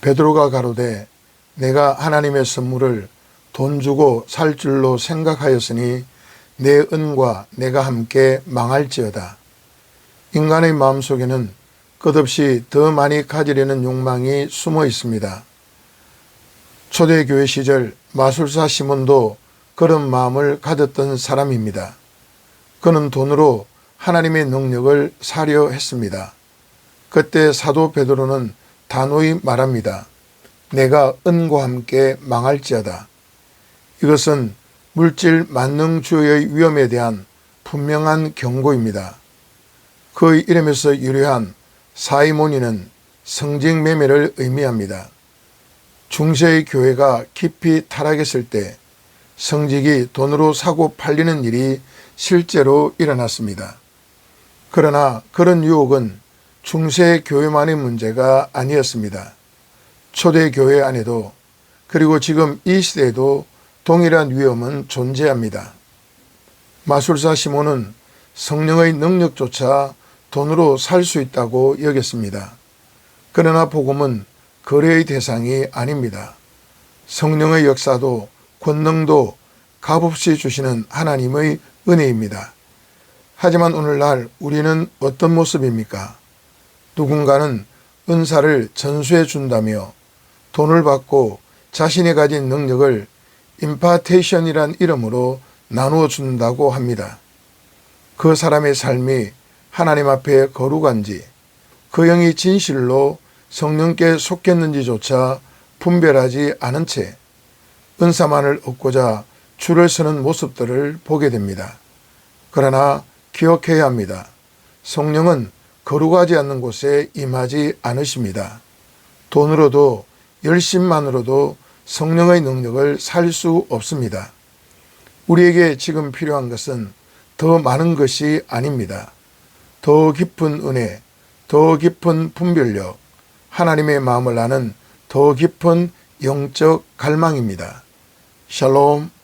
베드로가 가로되 내가 하나님의 선물을 돈 주고 살 줄로 생각하였으니 내 은과 내가 함께 망할지어다. 인간의 마음속에는 끝없이 더 많이 가지려는 욕망이 숨어 있습니다. 초대교회 시절 마술사 시몬도 그런 마음을 가졌던 사람입니다. 그는 돈으로 하나님의 능력을 사려 했습니다. 그때 사도 베드로는 단호히 말합니다. 내가 은과 함께 망할지어다. 이것은 물질 만능주의의 위험에 대한 분명한 경고입니다. 그 이름에서 유래한 사이모니는 성직 매매를 의미합니다. 중세의 교회가 깊이 타락했을 때 성직이 돈으로 사고 팔리는 일이 실제로 일어났습니다. 그러나 그런 유혹은 중세 교회만의 문제가 아니었습니다. 초대 교회 안에도 그리고 지금 이 시대에도 동일한 위험은 존재합니다. 마술사 시몬은 성령의 능력조차 돈으로 살 수 있다고 여겼습니다. 그러나 복음은 거래의 대상이 아닙니다. 성령의 역사도 권능도 값없이 주시는 하나님의 은혜입니다. 하지만 오늘날 우리는 어떤 모습입니까? 누군가는 은사를 전수해 준다며 돈을 받고 자신이 가진 능력을 임파테이션이란 이름으로 나누어 준다고 합니다. 그 사람의 삶이 하나님 앞에 거룩한지 그 영이 진실로 성령께 속했는지조차 분별하지 않은 채 은사만을 얻고자 줄을 서는 모습들을 보게 됩니다. 그러나 기억해야 합니다. 성령은 거룩하지 않는 곳에 임하지 않으십니다. 돈으로도 열심만으로도 성령의 능력을 살 수 없습니다. 우리에게 지금 필요한 것은 더 많은 것이 아닙니다. 더 깊은 은혜, 더 깊은 분별력, 하나님의 마음을 아는 더 깊은 영적 갈망입니다. 샬롬.